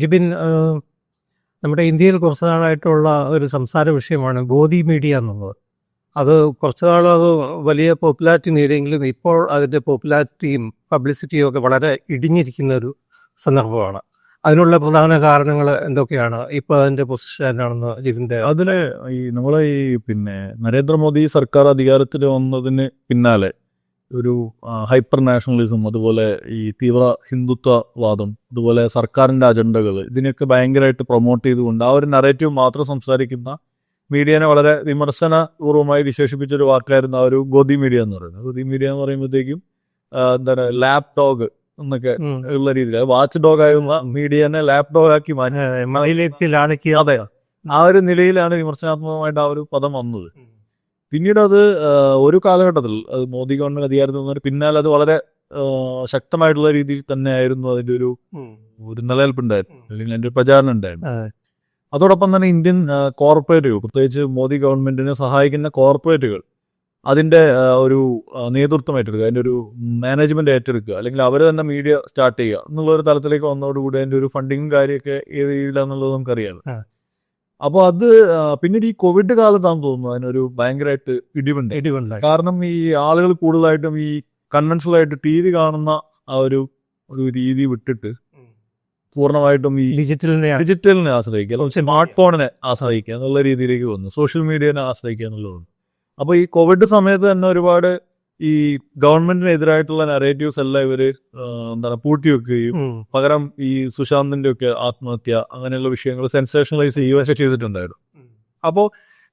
ജിബിൻ നമ്മുടെ ഇന്ത്യയിൽ കുറച്ച് നാളായിട്ടുള്ള ഒരു സംസാര വിഷയമാണ് ഗോദി മീഡിയ എന്നുള്ളത്. അത് കുറച്ച് നാൾ അത് വലിയ പോപ്പുലാരിറ്റി നേടിയെങ്കിലും ഇപ്പോൾ അതിന്റെ പോപ്പുലാരിറ്റിയും പബ്ലിസിറ്റിയും ഒക്കെ വളരെ ഇടിഞ്ഞിരിക്കുന്ന ഒരു സന്ദർഭമാണ്. അതിനുള്ള പ്രധാന കാരണങ്ങൾ എന്തൊക്കെയാണ്? ഇപ്പോൾ അതിന്റെ പൊസിഷൻ എന്നാണെന്ന് ജിബിന്റെ? അതിലെ ഈ നമ്മളെ ഈ പിന്നെ നരേന്ദ്രമോദി സർക്കാർ അധികാരത്തിൽ വന്നതിന് പിന്നാലെ ഒരു ഹൈപ്പർ നാഷണലിസം അതുപോലെ ഈ തീവ്ര ഹിന്ദുത്വവാദം അതുപോലെ സർക്കാരിന്റെ അജണ്ടകൾ ഇതിനെയൊക്കെ ഭയങ്കരമായിട്ട് പ്രൊമോട്ട് ചെയ്തുകൊണ്ട് ആ ഒരു നറേറ്റീവ് മാത്രം സംസാരിക്കുന്ന മീഡിയനെ വളരെ വിമർശനപൂർവമായി വിശേഷിപ്പിച്ച ഒരു വാക്കായിരുന്നു ആ ഒരു ഗോതി മീഡിയ എന്ന് പറയുന്നത്. ഗോതി മീഡിയ എന്ന് പറയുമ്പോഴത്തേക്കും എന്താണ് ലാപ് ഡോഗ് എന്നൊക്കെ ഉള്ള രീതിയിൽ വാച്ച് ഡോഗ് ആയിരുന്ന മീഡിയനെ ലാപ് ഡോഗ് ആക്കി മാറ്റി. അതെ ആ ഒരു നിലയിലാണ് വിമർശനാത്മകമായിട്ട് ആ ഒരു പദം വന്നത്. പിന്നീട് അത് ഒരു കാലഘട്ടത്തിൽ അത് മോദി ഗവൺമെന്റ് അധികാരത്തിൽ പിന്നാലെ അത് വളരെ ശക്തമായിട്ടുള്ള രീതിയിൽ തന്നെ ആയിരുന്നു അതിന്റെ ഒരു ഒരു നിലനിൽപ്പുണ്ടായിരുന്നു. അല്ലെങ്കിൽ അതിന്റെ ഒരു പ്രചാരണം ഉണ്ടായിരുന്നു. അതോടൊപ്പം തന്നെ ഇന്ത്യൻ കോർപ്പറേറ്റുകൾ പ്രത്യേകിച്ച് മോദി ഗവൺമെന്റിനെ സഹായിക്കുന്ന കോർപ്പറേറ്റുകൾ അതിന്റെ ഒരു നേതൃത്വം ഏറ്റെടുക്കുക അതിന്റെ ഒരു മാനേജ്മെന്റ് ഏറ്റെടുക്കുക അല്ലെങ്കിൽ അവർ തന്നെ മീഡിയ സ്റ്റാർട്ട് ചെയ്യുക എന്നുള്ള ഒരു തലത്തിലേക്ക് വന്നതോടുകൂടി അതിന്റെ ഒരു ഫണ്ടിങ്ങും കാര്യമൊക്കെ ഏത് രീതിയിലാണെന്നുള്ളത് നമുക്കറിയാം. അപ്പോൾ അത് പിന്നീട് ഈ കോവിഡ് കാലത്താണെന്ന് തോന്നുന്നു അതിനൊരു ഭയങ്കരമായിട്ട് ഇടിവുണ്ട്. ഇടിവുണ്ടായി. കാരണം ഈ ആളുകൾ കൂടുതലായിട്ടും ഈ കൺവെൻഷണൽ ആയിട്ട് ടി വി കാണുന്ന ആ ഒരു ഒരു രീതി വിട്ടിട്ട് പൂർണമായിട്ടും ഈ ഡിജിറ്റലിനെ ഡിജിറ്റലിനെ ആശ്രയിക്കുക. സ്മാർട്ട് ഫോണിനെ ആശ്രയിക്കുക എന്നുള്ള രീതിയിലേക്ക് വന്നു. സോഷ്യൽ മീഡിയനെ ആശ്രയിക്കുക എന്നുള്ളത്. അപ്പോൾ ഈ കോവിഡ് സമയത്ത് തന്നെ ഒരുപാട് ഈ ഗവൺമെന്റിനെതിരായിട്ടുള്ള നറേറ്റീവ്സ് എല്ലാം ഇവർ എന്താണ് പൂട്ടിവെക്കുകയും. പകരം ഈ സുശാന്തിന്റെ ഒക്കെ ആത്മഹത്യ അങ്ങനെയുള്ള വിഷയങ്ങൾ സെൻസേഷണലൈസ് ചെയ്യുകയൊക്കെ ചെയ്തിട്ടുണ്ടായിരുന്നു. അപ്പോൾ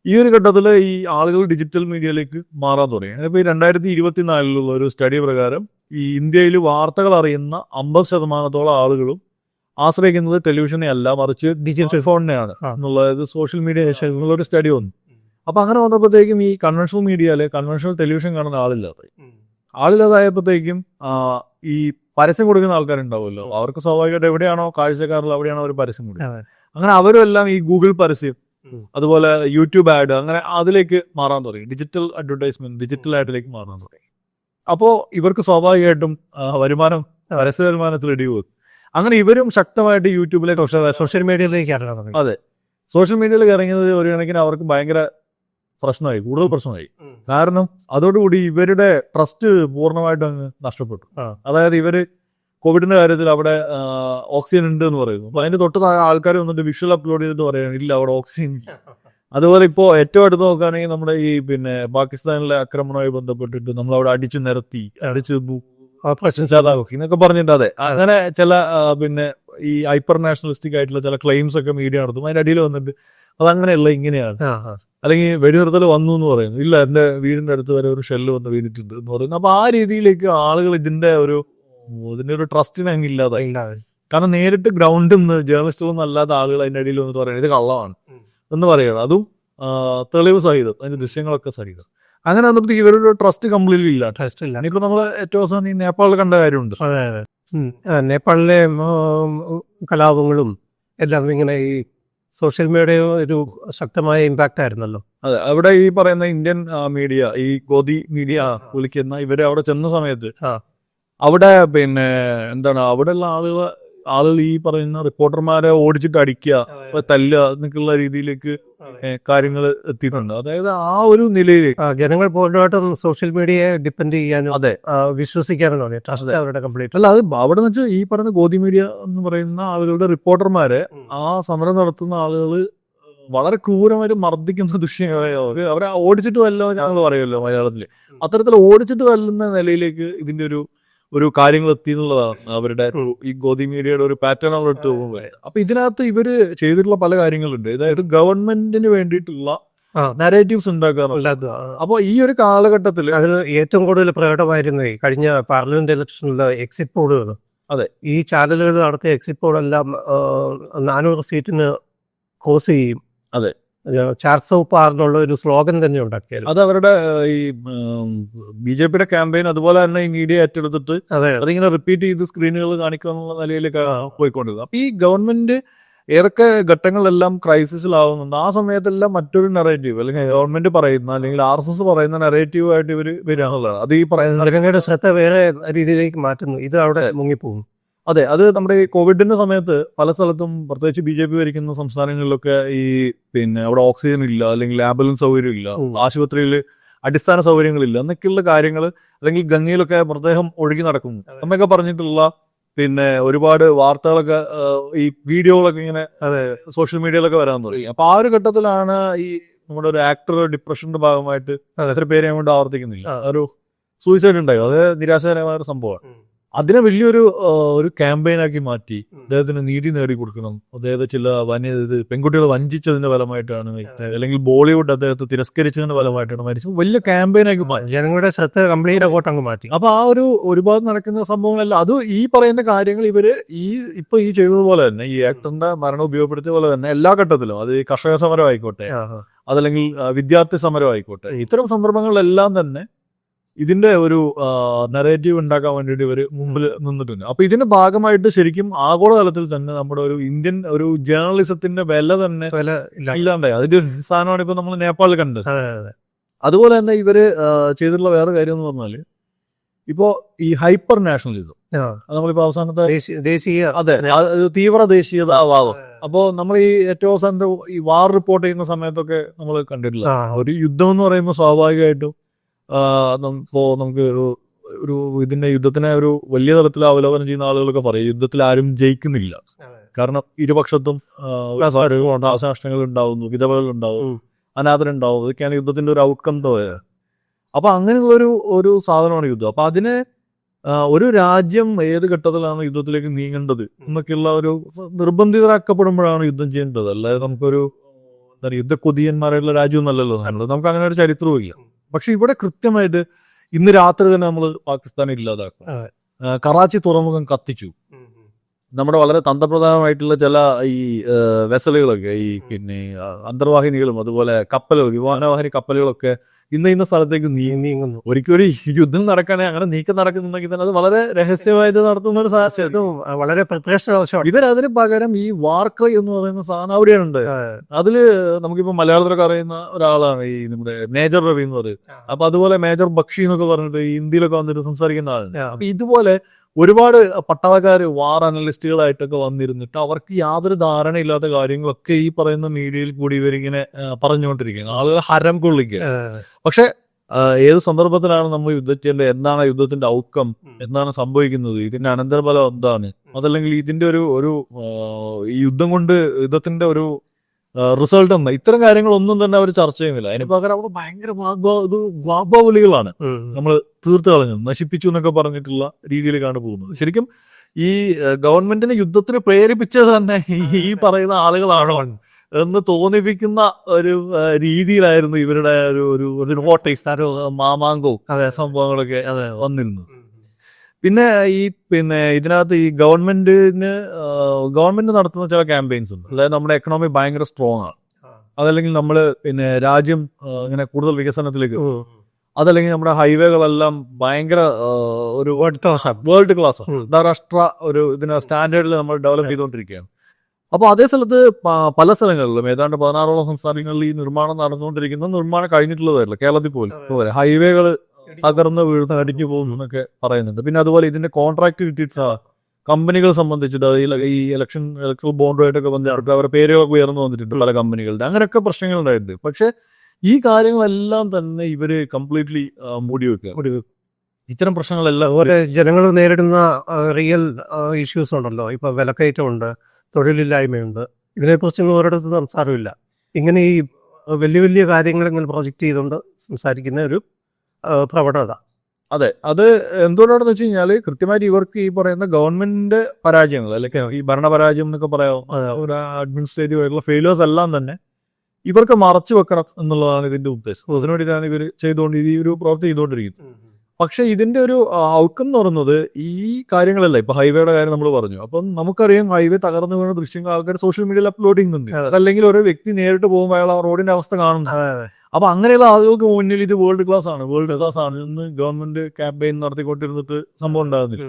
ഈ ഒരു ഘട്ടത്തിൽ ഈ ആളുകൾ ഡിജിറ്റൽ മീഡിയയിലേക്ക് മാറാൻ തുടങ്ങി. അതിപ്പോ ഈ രണ്ടായിരത്തി ഇരുപത്തിനാലിലുള്ള ഒരു സ്റ്റഡി പ്രകാരം ഈ ഇന്ത്യയിൽ വാർത്തകൾ അറിയുന്ന അമ്പത് ശതമാനത്തോളം ആളുകളും ആശ്രയിക്കുന്നത് ടെലിവിഷനെ അല്ല മറിച്ച് ഡിജിറ്റൽ ഫോണിനെയാണ്. എന്നുള്ളത് സോഷ്യൽ മീഡിയ ഒരു സ്റ്റഡി വന്നു. അപ്പൊ അങ്ങനെ വന്നപ്പോഴത്തേക്കും ഈ കൺവെൻഷണൽ മീഡിയയിൽ കൺവെൻഷണൽ ടെലിവിഷൻ കാണുന്ന ആളില്ലാതെ ആളില്ലാതായപ്പോഴത്തേക്കും ഈ പരസ്യം കൊടുക്കുന്ന ആൾക്കാരുണ്ടാവുമല്ലോ. അവർക്ക് സ്വാഭാവികമായിട്ട് എവിടെയാണോ കാഴ്ചക്കാരുള്ള അവിടെയാണോ അവർ പരസ്യം കൊടുക്കുക. അങ്ങനെ അവരും എല്ലാം ഈ ഗൂഗിൾ പരസ്യം അതുപോലെ യൂട്യൂബ് ആഡ് അങ്ങനെ അതിലേക്ക് മാറാൻ തുടങ്ങി. ഡിജിറ്റൽ അഡ്വർടൈസ്മെന്റ് ഡിജിറ്റൽ ആയിട്ടിലേക്ക് മാറാൻ തുടങ്ങി. അപ്പോൾ ഇവർക്ക് സ്വാഭാവികമായിട്ടും വരുമാനം പരസ്യ വരുമാനത്തിൽ ഇടിവ്. അങ്ങനെ ഇവരും ശക്തമായിട്ട് യൂട്യൂബിലേക്ക് സോഷ്യൽ മീഡിയയിലേക്ക് അതെ. സോഷ്യൽ മീഡിയയിൽ ഇറങ്ങുന്നത് ഒരു കണക്കിന് അവർക്ക് ഭയങ്കര പ്രശ്നമായി കൂടുതൽ പ്രശ്നമായി. കാരണം അതോടുകൂടി ഇവരുടെ ട്രസ്റ്റ് പൂർണമായിട്ട് അങ്ങ് നഷ്ടപ്പെട്ടു. അതായത് ഇവർ കോവിഡിന്റെ കാര്യത്തിൽ അവിടെ ഓക്സിജൻ ഉണ്ട് എന്ന് പറയുന്നു. അപ്പൊ അതിന്റെ തൊട്ട് താഴെ ആൾക്കാർ വന്നിട്ട് വിഷ്വൽ അപ്ലോഡ് ചെയ്തിട്ട് പറയുകയാണ് ഇല്ല അവിടെ ഓക്സിജൻ അതുപോലെ ഇപ്പോൾ ഏറ്റവും അടുത്ത് നോക്കുകയാണെങ്കിൽ നമ്മുടെ ഈ പിന്നെ പാകിസ്ഥാനിലെ ആക്രമണവുമായി ബന്ധപ്പെട്ടിട്ട് നമ്മൾ അവിടെ അടിച്ചു നിരത്തി അടിച്ചു എന്നൊക്കെ പറഞ്ഞിട്ട് അതെ. അങ്ങനെ ചില പിന്നെ ഈ ഹൈപ്പർ നാഷണലിസ്റ്റിക് ആയിട്ടുള്ള ചില ക്ലെയിംസ് ഒക്കെ മീഡിയ നടത്തും. അതിന്റെ അടിയിൽ വന്നിട്ട് അതങ്ങനെയല്ല ഇങ്ങനെയാണ്. അല്ലെങ്കിൽ വെടിനിർത്തൽ വന്നു എന്ന് പറയുന്നു. ഇല്ല എന്റെ വീടിന്റെ അടുത്ത് വരെ ഒരു ഷെല്ല് വന്ന് വീണിട്ടുണ്ട് എന്ന് പറയുന്നു. അപ്പൊ ആ രീതിയിലേക്ക് ആളുകൾ ഇതിന്റെ ഒരു ഇതിന്റെ ഒരു ട്രസ്റ്റിനെ അങ്ങ് ഇല്ലാതായി. ഇല്ലാതെ കാരണം നേരിട്ട് ഗ്രൗണ്ടിൽ നിന്ന് ജേർണലിസ്റ്റ് ഒന്നും അല്ലാത്ത ആളുകൾ അതിന്റെ അടിയിൽ വന്നിട്ട് പറയുന്നത് ഇത് കള്ളമാണ് എന്ന് പറയണം അതും തെളിവ് സഹിതം അതിന്റെ ദൃശ്യങ്ങളൊക്കെ സഹിതം. അങ്ങനെ വന്നപ്പോൾ ഇവരുടെ ട്രസ്റ്റ് കംപ്ലീറ്റ്ലി ഇല്ല. ട്രസ്റ്റ് ഇല്ല. ഇപ്പൊ നമ്മൾ ഏറ്റവും അവസാനം ഈ നേപ്പാളിൽ കണ്ട കാര്യമുണ്ട്. അതെ അതെ. നേപ്പാളിലെ കലാപങ്ങളും എല്ലാം ഇങ്ങനെ ഈ സോഷ്യൽ മീഡിയ ഒരു ശക്തമായ ഇമ്പാക്റ്റ് ആയിരുന്നല്ലോ. അതെ അവിടെ ഈ പറയുന്ന ഇന്ത്യൻ മീഡിയ ഈ ഗോതി മീഡിയ വിളിക്കുന്ന ഇവർ അവിടെ ചെന്ന സമയത്ത് അവിടെ പിന്നെ എന്താണ് അവിടെയുള്ള ആളുകൾ ആളുകൾ ഈ പറയുന്ന റിപ്പോർട്ടർമാരെ ഓടിച്ചിട്ട് അടിക്കുക തല്ലുക എന്നൊക്കെയുള്ള രീതിയിലേക്ക് കാര്യങ്ങൾ എത്തിയിട്ടുണ്ട്. അതായത് ആ ഒരു നിലയിൽ ജനങ്ങൾ പൂർണമായിട്ടും സോഷ്യൽ മീഡിയയെ ഡിപ്പെൻഡ് ചെയ്യാനും അതെ. വിശ്വസിക്കാനും ട്രസ്റ്റ് അവരുടെ കംപ്ലീറ്റ് അല്ല അത് അവിടെ നിന്ന് വെച്ചാൽ ഈ പറയുന്ന ഗോതി മീഡിയ എന്ന് പറയുന്ന ആളുകളുടെ റിപ്പോർട്ടർമാരെ ആ സമരം നടത്തുന്ന ആളുകൾ വളരെ ക്രൂരമായിട്ട് മർദ്ദിക്കുന്ന ദൃശ്യങ്ങൾ അവർ അവരെ ഓടിച്ചിട്ട് വല്ലോ ഞങ്ങൾ പറയുമല്ലോ മലയാളത്തിൽ അത്തരത്തിൽ ഓടിച്ചിട്ട് വല്ലുന്ന നിലയിലേക്ക് ഇതിന്റെ ഒരു ഒരു കാര്യങ്ങൾ എത്തി എന്നുള്ളതാണ് അവരുടെ ഈ ഗോതി മീഡിയയുടെ ഒരു പാറ്റേൺ അവർ എടുത്തു പോകുമ്പോൾ അപ്പൊ ഇതിനകത്ത് ഇവർ ചെയ്തിട്ടുള്ള പല കാര്യങ്ങളുണ്ട് അതായത് ഗവൺമെന്റിന് വേണ്ടിയിട്ടുള്ള. നരേറ്റീവ്സ് ഉണ്ടാക്കാറുണ്ട് ഉള്ളത് അപ്പൊ ഈ ഒരു കാലഘട്ടത്തിൽ അതിൽ ഏറ്റവും കൂടുതൽ പ്രകടമായിരുന്നത് കഴിഞ്ഞ പാർലമെന്റ് ഇലക്ഷനിലെ എക്സിറ്റ് പോളുകൾ അതെ. ഈ ചാനലുകൾ നടത്തിയ എക്സിറ്റ് പോളെല്ലാം നാനൂറ് സീറ്റിന് ക്രോസ് ചെയ്യും അതെ. ചാർ സൗ പാറിനുള്ള ഒരു സ്ലോഗൻ തന്നെ ഉണ്ടാക്കിയത് അത് അവരുടെ ഈ ബി ജെ പിയുടെ ക്യാമ്പയിൻ അതുപോലെ തന്നെ ഈ മീഡിയ ഏറ്റെടുത്തിട്ട് അതെ. അതിങ്ങനെ റിപ്പീറ്റ് ചെയ്ത് സ്ക്രീനുകൾ കാണിക്കുക എന്നുള്ള നിലയിലേക്ക് പോയിക്കൊണ്ടിരുന്നത്. അപ്പൊ ഈ ഗവൺമെന്റ് ഏതൊക്കെ ഘട്ടങ്ങളിലെല്ലാം ക്രൈസിസിലാവുന്നുണ്ട് ആ സമയത്തെല്ലാം മറ്റൊരു നെറേറ്റീവ് അല്ലെങ്കിൽ ഗവൺമെന്റ് പറയുന്ന അല്ലെങ്കിൽ ആർ എസ് എസ് പറയുന്ന നെറേറ്റീവായിട്ട് ഇവർ വരാനുള്ളതാണ് അത് ഈ പറയുന്ന ശ്രദ്ധ വേറെ രീതിയിലേക്ക് മാറ്റുന്നു. ഇത് അവിടെ മുങ്ങിപ്പോകും അതെ അത് നമ്മുടെ ഈ കോവിഡിന്റെ സമയത്ത് പല സ്ഥലത്തും പ്രത്യേകിച്ച് ബി ജെ പി ഭരിക്കുന്ന സംസ്ഥാനങ്ങളിലൊക്കെ ഈ പിന്നെ അവിടെ ഓക്സിജൻ ഇല്ല അല്ലെങ്കിൽ ആംബുലൻസ് സൗകര്യം ഇല്ല ആശുപത്രിയിൽ അടിസ്ഥാന സൗകര്യങ്ങളില്ല എന്നൊക്കെയുള്ള കാര്യങ്ങൾ അല്ലെങ്കിൽ ഗംഗയിലൊക്കെ മൃതദേഹം ഒഴുകി നടക്കുന്നു. എന്നൊക്കെ പറഞ്ഞിട്ടുള്ള പിന്നെ ഒരുപാട് വാർത്തകളൊക്കെ ഈ വീഡിയോകളൊക്കെ ഇങ്ങനെ അതെ. സോഷ്യൽ മീഡിയയിലൊക്കെ വരാൻ തുടങ്ങി. അപ്പൊ ആ ഒരു ഘട്ടത്തിലാണ് ഈ നമ്മുടെ ഒരു ആക്ടർ ഡിപ്രഷന്റെ ഭാഗമായിട്ട്. എത്ര പേര് ഞാൻ കൊണ്ട് ആവർത്തിക്കുന്നില്ല ഒരു സൂയിസൈഡ് ഉണ്ടായി. അത് നിരാശകരമായ ഒരു സംഭവമാണ്. അതിനെ വലിയൊരു ഒരു ക്യാമ്പയിനാക്കി മാറ്റി. അദ്ദേഹത്തിന് നീതി നേടി കൊടുക്കണം അദ്ദേഹത്തെ ചില വന്യ ഇത് പെൺകുട്ടികൾ വഞ്ചിച്ചതിന്റെ ഫലമായിട്ടാണ് മരിച്ചത്. അല്ലെങ്കിൽ ബോളിവുഡ് അദ്ദേഹത്തെ തിരസ്കരിച്ചതിന്റെ ഫലമായിട്ടാണ് മരിച്ചത്. വലിയ ക്യാമ്പയിനാക്കി മാറ്റി. ജനങ്ങളുടെ ശ്രദ്ധ കംപ്ലീറ്റ് അങ്ങോട്ട് അങ്ങ് മാറ്റി. അപ്പൊ ആ ഒരു ഒരുപാട് നടക്കുന്ന സംഭവങ്ങളല്ല. അത് ഈ പറയുന്ന കാര്യങ്ങൾ ഇവർ ഈ ഇപ്പൊ ഈ ചെയ്തതുപോലെ തന്നെ ഈ ആക്ടറിന്റെ മരണം ഉപയോഗപ്പെടുത്തിയ പോലെ തന്നെ എല്ലാ ഘട്ടത്തിലും അത് കർഷക സമരം ആയിക്കോട്ടെ. അതല്ലെങ്കിൽ വിദ്യാർത്ഥി സമരം ആയിക്കോട്ടെ ഇത്തരം സന്ദർഭങ്ങളിലെല്ലാം തന്നെ ഇതിന്റെ ഒരു നെറേറ്റീവ് ഉണ്ടാക്കാൻ വേണ്ടിയിട്ട് ഇവർ മുമ്പിൽ നിന്നിട്ടുണ്ട്. അപ്പൊ ഇതിന്റെ ഭാഗമായിട്ട് ശരിക്കും ആഗോളതലത്തിൽ തന്നെ നമ്മുടെ ഒരു ഇന്ത്യൻ ഒരു ജേർണലിസത്തിന്റെ വില തന്നെ വില ഇല്ല. ഇല്ലാണ്ടായി. അതിന്റെ ഒരു സാധനമാണ് ഇപ്പൊ നമ്മൾ നേപ്പാളിൽ കണ്ടത്. അതെ അതെ അതുപോലെ തന്നെ ഇവർ ചെയ്തിട്ടുള്ള വേറെ കാര്യം എന്ന് പറഞ്ഞാൽ ഇപ്പോ ഈ ഹൈപ്പർ നാഷണലിസം. നമ്മളിപ്പോ അവസാനത്തെ ദേശീയ അതെ തീവ്ര ദേശീയത വാദം അപ്പോ നമ്മൾ ഈ ഏറ്റവും അവസാനത്തെ ഈ വാർ റിപ്പോർട്ട് ചെയ്യുന്ന സമയത്തൊക്കെ നമ്മൾ കണ്ടിട്ടില്ല ഒരു യുദ്ധം എന്ന് പറയുമ്പോൾ സ്വാഭാവികമായിട്ടും ആ, നം- ഇപ്പോ നമുക്ക് ഒരു ഒരു ഇതിന്റെ യുദ്ധത്തിനെ ഒരു വലിയ തലത്തിൽ അവലോകനം ചെയ്യുന്ന ആളുകളൊക്കെ പറയും യുദ്ധത്തിൽ ആരും ജയിക്കുന്നില്ല. കാരണം ഇരുപക്ഷത്തും നാശനഷ്ടങ്ങൾ ഉണ്ടാവുന്നു വിധവകൾ ഉണ്ടാവും. അനാഥരുണ്ടാവും ഇതൊക്കെയാണ് യുദ്ധത്തിന്റെ ഒരു ഔട്ട്കം തോന്നുന്നത് അപ്പൊ അങ്ങനെയുള്ള ഒരു ഒരു സാധനമാണ് യുദ്ധം. അപ്പൊ അതിനെ ഒരു രാജ്യം ഏത് ഘട്ടത്തിലാണ് യുദ്ധത്തിലേക്ക് നീങ്ങേണ്ടത് എന്നൊക്കെയുള്ള ഒരു നിർബന്ധിതരാക്കപ്പെടുമ്പോഴാണ് യുദ്ധം ചെയ്യേണ്ടത്. അല്ലാതെ നമുക്കൊരു യുദ്ധ കൊതിയന്മാരായിട്ടുള്ള രാജ്യമൊന്നും അല്ലല്ലോ നമുക്ക് അങ്ങനെ ഒരു ചരിത്രവും ഇല്ല. പക്ഷെ ഇവിടെ കൃത്യമായിട്ട് ഇന്ന് രാത്രി തന്നെ നമ്മൾ പാകിസ്ഥാനെ ഇല്ലാതാക്കും കറാച്ചി തുറമുഖം കത്തിച്ചു. നമ്മുടെ വളരെ തന്ത്രപ്രധാനമായിട്ടുള്ള ചില ഈ വെസലുകളൊക്കെ ഈ പിന്നെ അന്തർവാഹിനികളും അതുപോലെ കപ്പലുകൾ വിമാനവാഹിനി കപ്പലുകളൊക്കെ ഇന്ന ഇന്ന സ്ഥലത്തേക്ക് നീങ്ങുന്നു. ഒരിക്കലും ഒരു യുദ്ധം നടക്കണേ അങ്ങനെ നീക്കം നടക്കുന്നുണ്ടെങ്കിൽ തന്നെ അത് വളരെ രഹസ്യമായിട്ട് നടത്തുന്ന ഒരു സാഹചര്യം വളരെ പ്രിപ്പറേഷൻ ആവശ്യമാണ് ഇവരതിന് പകരം ഈ വാർക്രൈ എന്ന് പറയുന്ന സാധനം അവിടെയാണ് ഉണ്ട് അതിൽ നമുക്കിപ്പോ മലയാളത്തിലൊക്കെ അറിയുന്ന ഒരാളാണ് ഈ നമ്മുടെ മേജർ രവി എന്ന് പറയുന്നത് അപ്പൊ അതുപോലെ മേജർ ബക്ഷി എന്നൊക്കെ പറഞ്ഞിട്ട് ഈ ഇന്ത്യയിലൊക്കെ വന്നിട്ട് സംസാരിക്കുന്ന ആളാണ്. അപ്പൊ ഇതുപോലെ ഒരുപാട് പട്ടാളക്കാർ വാർ അനലിസ്റ്റുകളായിട്ടൊക്കെ വന്നിരുന്നിട്ട് അവർക്ക് യാതൊരു ധാരണയില്ലാത്ത കാര്യങ്ങളൊക്കെ ഈ പറയുന്ന മീഡിയയിൽ കൂടി ഇവരിങ്ങനെ പറഞ്ഞുകൊണ്ടിരിക്കുകയാണ് ആളുകൾ ഹരം കൊള്ളിക്കുക. പക്ഷെ ഏത് സന്ദർഭത്തിലാണ് നമ്മൾ യുദ്ധം ചെയ്യേണ്ടത്? എന്താണ് യുദ്ധത്തിന്റെ ഔക്കം എന്താണ് സംഭവിക്കുന്നത്? ഇതിന്റെ അനന്തരഫലം എന്താണ്? അതല്ലെങ്കിൽ ഇതിന്റെ ഒരു ഒരു യുദ്ധം കൊണ്ട് യുദ്ധത്തിന്റെ ഒരു റിസൾട്ട് എന്താ ഇത്തരം കാര്യങ്ങളൊന്നും തന്നെ അവർ ചർച്ച ചെയ്യുന്നില്ല അതിന് പകരം അവിടെ ഭയങ്കര വാഗ്വാ നമ്മൾ തീർത്ത് കളഞ്ഞു നശിപ്പിച്ചു എന്നൊക്കെ പറഞ്ഞിട്ടുള്ള രീതിയിലേക്കാണ് പോകുന്നത് ശരിക്കും ഈ ഗവൺമെന്റിനെ യുദ്ധത്തിന് പ്രേരിപ്പിച്ചത് തന്നെ ഈ- പറയുന്ന ആളുകളാണോ എന്ന് തോന്നിപ്പിക്കുന്ന ഒരു രീതിയിലായിരുന്നു ഇവരുടെ ഒരു ഒരു മാമാങ്കവും അതെ സംഭവങ്ങളൊക്കെ വന്നിരുന്നത് പിന്നെ ഈ പിന്നെ ഇതിനകത്ത് ഈ ഗവൺമെന്റിന് ഗവൺമെന്റ് നടത്തുന്ന ചില ക്യാമ്പയിൻസ് ഉണ്ട്. അതായത് നമ്മുടെ എക്കണോമി ഭയങ്കര സ്ട്രോങ് ആണ്. അതല്ലെങ്കിൽ നമ്മൾ പിന്നെ രാജ്യം ഇങ്ങനെ കൂടുതൽ വികസനത്തിലേക്ക് അതല്ലെങ്കിൽ നമ്മുടെ ഹൈവേകളെല്ലാം ഭയങ്കര ഒരു അടുത്ത വർഷം വേൾഡ് ക്ലാസ്. അന്താരാഷ്ട്ര ഒരു ഇതിന് സ്റ്റാൻഡേർഡിൽ നമ്മൾ ഡെവലപ്പ് ചെയ്തുകൊണ്ടിരിക്കുകയാണ്. അപ്പോൾ അതേ സ്ഥലത്ത് പല സ്ഥലങ്ങളിലും ഏതാണ്ട് പതിനാറോളം സംസ്ഥാനങ്ങളിൽ ഈ നിർമ്മാണം നടന്നുകൊണ്ടിരിക്കുന്ന നിർമ്മാണം കഴിഞ്ഞിട്ടുള്ളതായിട്ടില്ല കേരളത്തിൽ പോലും ഹൈവേകൾ തകർന്ന് വീഴുന്ന അടിഞ്ഞു പോകുന്നു എന്നൊക്കെ പറയുന്നുണ്ട്. പിന്നെ അതുപോലെ ഇതിന്റെ കോൺട്രാക്ട് കിട്ടിയിട്ട് കമ്പനികൾ സംബന്ധിച്ചിട്ട് അത് ഈ ഇലക്ഷൻ ഇലക്ട്രൽ ബോണ്ടുമായിട്ടൊക്കെ ബന്ധപ്പെട്ട് അവരുടെ പേരുകളൊക്കെ ഉയർന്നു വന്നിട്ടുണ്ട് പല കമ്പനികളുടെ. അങ്ങനെയൊക്കെ പ്രശ്നങ്ങൾ ഉണ്ടായിട്ടുണ്ട്. പക്ഷെ ഈ കാര്യങ്ങളെല്ലാം തന്നെ ഇവർ കംപ്ലീറ്റ്ലി മൂടി വെക്കുക. ഇത്തരം പ്രശ്നങ്ങളെല്ലാം ഓരോ ജനങ്ങൾ നേരിടുന്ന റിയൽ ഇഷ്യൂസ് ഉണ്ടല്ലോ. ഇപ്പൊ വിലക്കയറ്റമുണ്ട് തൊഴിലില്ലായ്മയുണ്ട്. ഇതിനെക്കുറിച്ചൊന്നും ഒരിടത്തും സംസാരമില്ല. ഇങ്ങനെ ഈ വലിയ വലിയ കാര്യങ്ങൾ ഇങ്ങനെ പ്രൊജക്റ്റ് ചെയ്തുകൊണ്ട് സംസാരിക്കുന്ന ഒരു പ്രവണത. അതെ. അത് എന്തുകൊണ്ടാണെന്ന് വെച്ച് കഴിഞ്ഞാൽ കൃത്യമായിട്ട് ഇവർക്ക് ഈ പറയുന്ന ഗവൺമെന്റിന്റെ പരാജയങ്ങൾ അല്ലെങ്കിൽ ഈ ഭരണപരാജയം എന്നൊക്കെ പറയാം ഒരു അഡ്മിനിസ്ട്രേറ്റീവ് ആയിട്ടുള്ള ഫെയിലേഴ്സ് എല്ലാം തന്നെ ഇവർക്ക് മറച്ചു വെക്കണം എന്നുള്ളതാണ് ഇതിന്റെ ഉദ്ദേശം. അതിനു വേണ്ടിയിട്ടാണ് ഇവർ ചെയ്തുകൊണ്ട് ഈ ഒരു പ്രവൃത്തി ചെയ്തുകൊണ്ടിരിക്കുന്നത്. പക്ഷെ ഇതിന്റെ ഒരു ഔട്ട്കം എന്ന് പറയുന്നത് ഈ കാര്യങ്ങളല്ല. ഇപ്പൊ ഹൈവേയുടെ കാര്യം നമ്മൾ പറഞ്ഞു. അപ്പം നമുക്കറിയാം ഹൈവേ തകർന്നു വീണ ദൃശ്യങ്ങൾ ആൾക്കാർ സോഷ്യൽ മീഡിയയിൽ അപ്ലോഡ് ചെയ്യുന്നുണ്ട്. അല്ലെങ്കിൽ അതല്ലെങ്കിൽ ഒരു വ്യക്തി നേരിട്ട് പോകുമ്പോൾ അയാൾ ആ റോഡിന്റെ അവസ്ഥ കാണുന്നു അപ്പൊ അങ്ങനെയുള്ള ആളുകൾക്ക് മുന്നിൽ ഇത് വേൾഡ് ക്ലാസ് ആണ്. വേൾഡ് ക്ലാസ് ആണ്. ഇന്ന് ഗവൺമെന്റ് ക്യാമ്പയിൻ നടത്തിക്കൊണ്ടിരുന്നിട്ട് സംഭവം ഉണ്ടാകുന്നില്ല.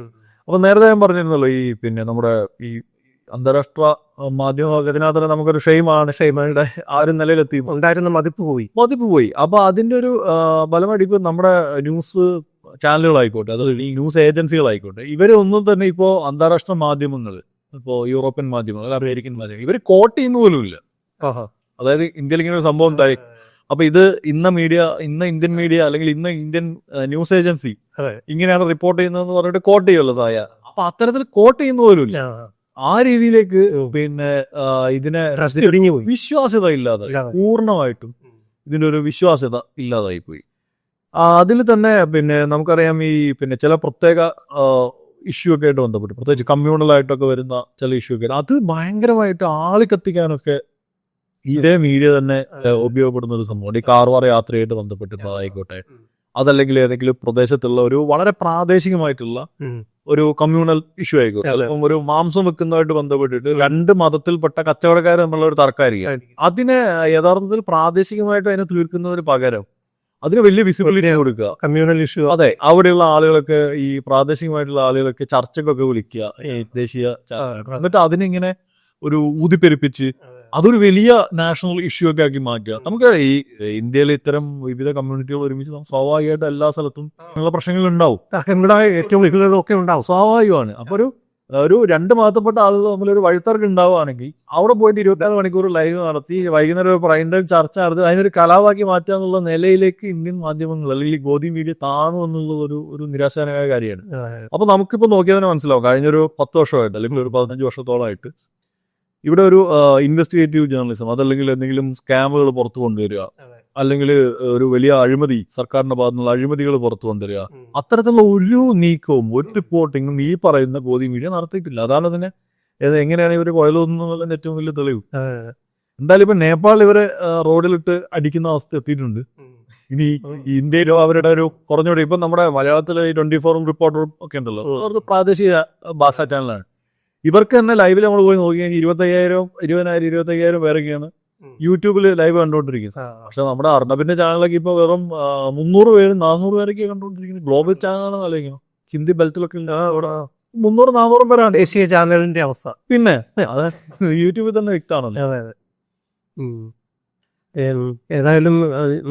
അപ്പൊ നേരത്തെ ഞാൻ പറഞ്ഞിരുന്നല്ലോ ഈ പിന്നെ നമ്മുടെ ഈ അന്താരാഷ്ട്ര മാധ്യമ ഇതിനകത്ത് നമുക്കൊരു ഷെയ്മാണ് ഷെയ്മയുടെ ആ ഒരു നിലയിലെത്തി. ഉണ്ടായിരുന്ന മതിപ്പ് പോയി. മതിപ്പ് പോയി. അപ്പൊ അതിന്റെ ഒരു ഫലമായിട്ട് ഇപ്പൊ നമ്മുടെ ന്യൂസ് ചാനലുകളായിക്കോട്ടെ അത് ഈ ന്യൂസ് ഏജൻസികളായിക്കോട്ടെ ഇവരൊന്നും തന്നെ ഇപ്പോ അന്താരാഷ്ട്ര മാധ്യമങ്ങൾ ഇപ്പോ യൂറോപ്യൻ മാധ്യമങ്ങൾ അമേരിക്കൻ മാധ്യമങ്ങൾ ഇവർ കോട്ട് ചെയ്യുന്ന പോലും ഇല്ല അതായത് ഇന്ത്യയിൽ ഇങ്ങനെ ഒരു സംഭവം ഉണ്ടായി. അപ്പൊ ഇത് ഇന്ന മീഡിയ ഇന്ന ഇന്ത്യൻ മീഡിയ അല്ലെങ്കിൽ ഇന്ന ഇന്ത്യൻ ന്യൂസ് ഏജൻസി. ഇങ്ങനെയാണ് റിപ്പോർട്ട് ചെയ്യുന്നതെന്ന് പറഞ്ഞിട്ട് കോട്ട് ചെയ്യുമല്ലോ സായ. അപ്പൊ അത്തരത്തിൽ കോട്ട് ചെയ്യുന്ന പോലും ഇല്ല ആ രീതിയിലേക്ക് പിന്നെ ഇതിനെ വിശ്വാസ്യത ഇല്ലാതെ ഇല്ലാതെ. പൂർണമായിട്ടും ഇതിന്റെ ഒരു വിശ്വാസ്യത ഇല്ലാതായി പോയി. അതിൽ തന്നെ പിന്നെ നമുക്കറിയാം ഈ പിന്നെ ചില പ്രത്യേക ഇഷ്യൂ ഒക്കെ ആയിട്ട് ബന്ധപ്പെട്ട് പ്രത്യേകിച്ച് കമ്മ്യൂണലായിട്ടൊക്കെ വരുന്ന ചില ഇഷ്യൂ ഒക്കെ അത് ഭയങ്കരമായിട്ട് ആളി കത്തിക്കാനൊക്കെ ഇതേ മീഡിയ തന്നെ ഉപയോഗപ്പെടുന്ന ഒരു സംഭവമുണ്ട്. ഈ കാർവാർ യാത്രയായിട്ട് ബന്ധപ്പെട്ടിട്ടുള്ളതായിക്കോട്ടെ അതല്ലെങ്കിൽ ഏതെങ്കിലും പ്രദേശത്തുള്ള ഒരു വളരെ പ്രാദേശികമായിട്ടുള്ള ഒരു കമ്മ്യൂണൽ ഇഷ്യൂ ആയിക്കോട്ടെ. ഒരു മാംസം വെക്കുന്നതായിട്ട് ബന്ധപ്പെട്ടിട്ട് രണ്ട് മതത്തിൽപ്പെട്ട കച്ചവടക്കാർ തമ്മിലുള്ള ഒരു തർക്കമായിരിക്കും. അതിനെ യഥാർത്ഥത്തിൽ പ്രാദേശികമായിട്ട് അതിനെ തീർക്കുന്നതിന് പകരം അതിന് വലിയ വിസിബിലിറ്റി കൊടുക്കുക. കമ്മ്യൂണൽ ഇഷ്യൂ അതെ അവിടെയുള്ള ആളുകളൊക്കെ ഈ പ്രാദേശികമായിട്ടുള്ള ആളുകളൊക്കെ ചർച്ചക്കൊക്കെ വിളിക്കുക ഈ ദേശീയ എന്നിട്ട് അതിനിങ്ങനെ ഒരു ഊതിപ്പെരുപ്പിച്ച് അതൊരു വലിയ നാഷണൽ ഇഷ്യൂ ഒക്കെ ആക്കി മാറ്റുക. നമുക്ക് ഈ ഇന്ത്യയിൽ ഇത്തരം വിവിധ കമ്മ്യൂണിറ്റികൾ ഒരുമിച്ച് സ്വാഭാവികമായിട്ട് എല്ലാ സ്ഥലത്തും ഉള്ള പ്രശ്നങ്ങൾ ഉണ്ടാവും. തർക്കങ്ങളായ ഏറ്റവും ഒക്കെ ഉണ്ടാവും. സ്വാഭാവികമാണ്. അപ്പൊ ഒരു ഒരു രണ്ട് മതത്തിൽപ്പെട്ട ആളുകൾ തമ്മിൽ ഒരു വഴിത്തർക്കം ഉണ്ടാവുകയാണെങ്കിൽ അവിടെ പോയിട്ട് ഇരുപത്തിനാല് മണിക്കൂർ ലൈവ് നടത്തി വൈകുന്നേരം ഒരു പ്രൈൻഡ് ചർച്ച നടത്തി അതിനൊരു കലാവാക്കി മാറ്റുക എന്നുള്ള നിലയിലേക്ക് ഇന്ത്യൻ മാധ്യമങ്ങൾ അല്ലെങ്കിൽ ഗോതി മീഡിയ താണു എന്നുള്ളത് ഒരു ഒരു നിരാശാജനകമായ കാര്യമാണ്. അപ്പൊ നമുക്കിപ്പോ നോക്കിയാൽ തന്നെ മനസ്സിലാവും. കഴിഞ്ഞൊരു പത്ത് വർഷമായിട്ട് അല്ലെങ്കിൽ ഒരു പതിനഞ്ച് വർഷത്തോളമായിട്ട് ഇവിടെ ഒരു ഇൻവെസ്റ്റിഗേറ്റീവ് ജേർണലിസം അതല്ലെങ്കിൽ എന്തെങ്കിലും സ്കാമുകൾ പുറത്തു കൊണ്ടുവരിക. അല്ലെങ്കിൽ ഒരു വലിയ അഴിമതി സർക്കാരിന്റെ ഭാഗത്തു നിന്നുള്ള അഴിമതികൾ പുറത്തു കൊണ്ടുവരിക. അത്തരത്തിലുള്ള ഒരു നീക്കവും ഒരു റിപ്പോർട്ടിങ്ങും ഈ പറയുന്ന ഗോദി മീഡിയ നടത്തിയിട്ടില്ല. അതാണ് അതിനെ എങ്ങനെയാണ് ഇവർ കുഴലുന്നതിന്റെ ഏറ്റവും വലിയ തെളിവ്. എന്തായാലും ഇപ്പൊ നേപ്പാൾ ഇവരെ റോഡിലിട്ട് അടിക്കുന്ന അവസ്ഥ എത്തിയിട്ടുണ്ട്. ഇനി ഇന്ത്യയിലോ അവരുടെ ഒരു കുറഞ്ഞൂടെ ഇപ്പൊ നമ്മുടെ മലയാളത്തിലെ ട്വന്റി ഫോറും റിപ്പോർട്ടറും ഒക്കെ ഉണ്ടല്ലോ. പ്രാദേശിക ഭാഷാ ചാനലാണ് ഇവർക്ക് തന്നെ ലൈവിൽ നമ്മൾ പോയി നോക്കിയാൽ ഇരുപത്തയ്യായിരം ഇരുപതിനായിരം ഇരുപത്തയ്യായിരം പേരൊക്കെയാണ് യൂട്യൂബിൽ ലൈവ് കണ്ടുകൊണ്ടിരിക്കുന്നത് പക്ഷെ നമ്മുടെ അർണബിന്റെ ചാനലൊക്കെ ഇപ്പൊ വെറും മുന്നൂറ് പേരും നാനൂറ് പേരൊക്കെ കണ്ടുകൊണ്ടിരിക്കുന്നത് ഗ്ലോബൽ ചാനലാണ് അല്ലെങ്കിൽ ഹിന്ദി ബെൽറ്റിലൊക്കെ. അവിടെ മുന്നൂറ് നാനൂറും പേരാണ്. ദേശീയ ചാനലിന്റെ അവസ്ഥ. പിന്നെ അത് യൂട്യൂബിൽ തന്നെ വ്യക്തമാണല്ലോ. അതെ അതെ. ഏതായാലും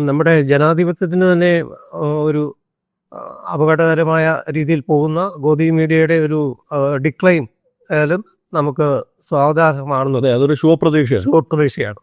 നമ്മുടെ ജനാധിപത്യത്തിന് തന്നെ ഒരു അപകടകരമായ രീതിയിൽ പോകുന്ന ഗോദി മീഡിയയുടെ ഒരു ഡിക്ലൈൻ ആയാലും നമുക്ക് സ്വാഗതാർഹമാണെന്നത് അതെ അതൊരു ശുഭപ്രതീക്ഷയാണ്. പ്രതീക്ഷയാണ്